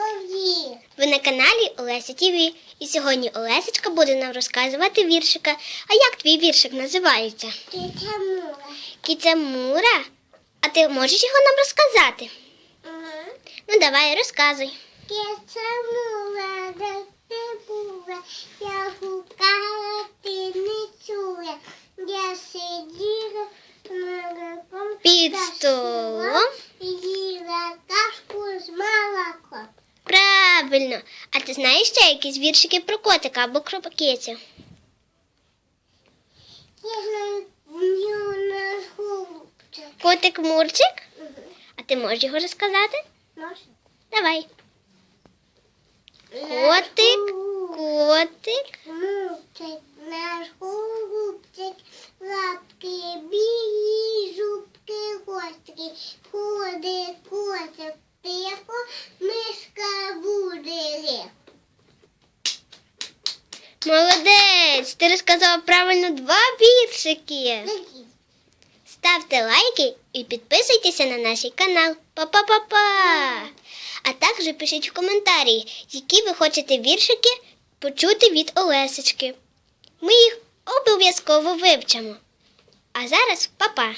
Повір. Ви на каналі Олеся ТВ. І сьогодні Олесечка буде нам розказувати віршика. А як твій віршик називається? Киця мула. Кіця Мура? А ти можеш його нам розказати? Угу. Ну давай, розказуй. Киця мула, де ти була? Я гукала, ти не чула. Я сиділа молоком Під та Правильно. А ти знаєш ще якісь віршики про котика або голубчик. Котик Мурчик? А ти можеш його розказати? Можна? Давай. Котик, котик. Мучить наш голубчик, лапки білі, зубки гострі, ходить котик тихо, Молодець! Ти розказала правильно два віршики. Ставте лайки і підписуйтеся на наш канал. Па-па-па-па! А також пишіть в коментарі, які ви хочете віршики почути від Олесечки. Ми їх обов'язково вивчимо. А зараз па-па!